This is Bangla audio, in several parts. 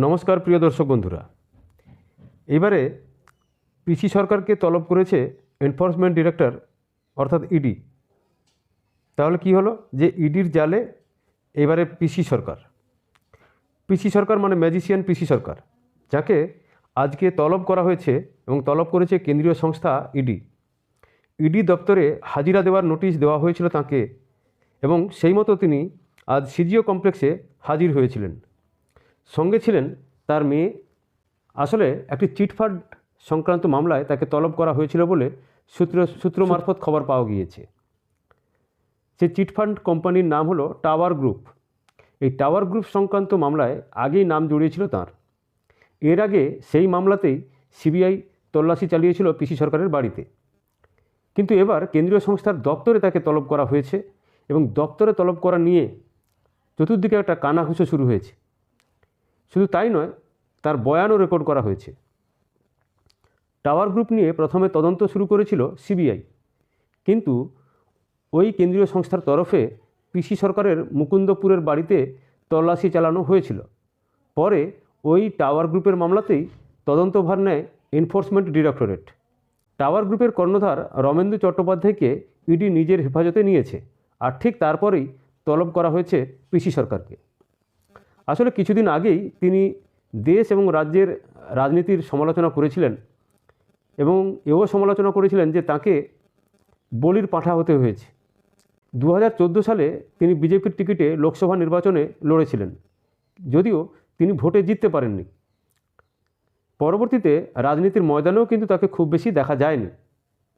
নমস্কার প্রিয় দর্শক বন্ধুরা। এবারে পিসি সরকারকে তলব করেছে এনফোর্সমেন্ট ডিরেক্টর অর্থাৎ ইডি তাহলে কি হলো? যে ইডির জালে এবারে পিসি সরকার। পিসি সরকার মানে ম্যাজিশিয়ান পিসি সরকার, যাকে আজকে তলব করা হয়েছে এবং তলব করেছে কেন্দ্রীয় সংস্থা ইডি ইডি দপ্তরে হাজিরা দেওয়ার নোটিশ দেওয়া হয়েছিল তাকে এবং সেই মতো তিনি আজ সিজিও কমপ্লেক্সে হাজির হয়েছিলেন। সঙ্গে ছিলেন তার মেয়ে। আসলে একটি চিটফান্ড সংক্রান্ত মামলায় তাকে তলব করা হয়েছিল বলে সূত্র সূত্র মারফত খবর পাওয়া গিয়েছে। সে চিটফান্ড কোম্পানির নাম হলো টাওয়ার গ্রুপ। এই টাওয়ার গ্রুপ সংক্রান্ত মামলায় আগেই নাম জড়িয়েছিল তার। এর আগে সেই মামলাতেই সিবিআই তল্লাশি চালিয়েছিল পিসি সরকারের বাড়িতে। কিন্তু এবার কেন্দ্রীয় সংস্থার দপ্তরে তাকে তলব করা হয়েছে এবং দপ্তরে তলব করা নিয়ে চতুর্দিকে একটা কানাঘুষো শুরু হয়েছে। শুধু তাই নয়, তার বয়ানও রেকর্ড করা হয়েছে। টাওয়ার গ্রুপ নিয়ে প্রথমে তদন্ত শুরু করেছিল সিবিআই। কিন্তু ওই কেন্দ্রীয় সংস্থার তরফে পিসি সরকারের মুকুন্দপুরের বাড়িতে তল্লাশি চালানো হয়েছিল। পরে ওই টাওয়ার গ্রুপের মামলাতেই তদন্তভার নেয় এনফোর্সমেন্ট ডিরেক্টরেট। টাওয়ার গ্রুপের কর্ণধার রমেন্দু চট্টোপাধ্যায়কে ইডি নিজের হেফাজতে নিয়েছে, আর ঠিক তারপরেই তলব করা হয়েছে পিসি সরকারকে। আসলে কিছুদিন আগেই তিনি দেশ এবং রাজ্যের রাজনীতির সমালোচনা করেছিলেন এবং এও সমালোচনা করেছিলেন যে তাকে বলির পাঠা হতে হয়েছে। দু হাজার চোদ্দ সালে তিনি বিজেপির টিকিটে লোকসভা নির্বাচনে লড়েছিলেন, যদিও তিনি ভোটে জিততে পারেননি। পরবর্তীতে রাজনীতির ময়দানেও কিন্তু তাকে খুব বেশি দেখা যায়নি।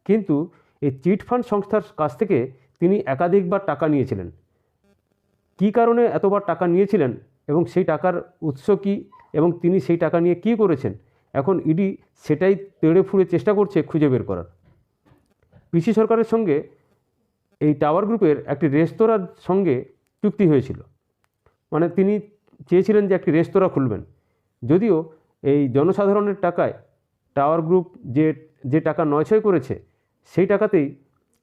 কিন্তু এই চিটফান্ড সংস্থার কাছ থেকে তিনি একাধিকবার টাকা নিয়েছিলেন। কী কারণে এতবার টাকা নিয়েছিলেন এবং সেই টাকার উৎস কী এবং তিনি সেই টাকা নিয়ে কী করেছেন? এখন ইডি সেটাই তেড়ে ফুড়ে চেষ্টা করছে খুঁজে বের করার। পিসি সরকারের সঙ্গে এই টাওয়ার গ্রুপের একটি রেস্তোরাঁর সঙ্গে চুক্তি হয়েছিল। মানে তিনি চেয়েছিলেন যে একটি রেস্তোরাঁ খুলবেন। যদিও এই জনসাধারণের টাকায় টাওয়ার গ্রুপ যে যে টাকা নয়ছয় করেছে, সেই টাকাতেই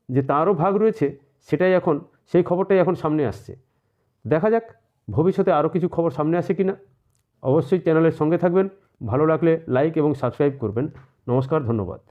যে তারও ভাগ রয়েছে, সেটাই এখন, সেই খবরটাই এখন সামনে আসছে। দেখা যাক ভবিষ্যতে আরও কিছু খবর সামনে আসে কি না অবশ্যই চ্যানেলের সঙ্গে থাকবেন। ভালো লাগলে লাইক এবং সাবস্ক্রাইব করবেন। নমস্কার, ধন্যবাদ।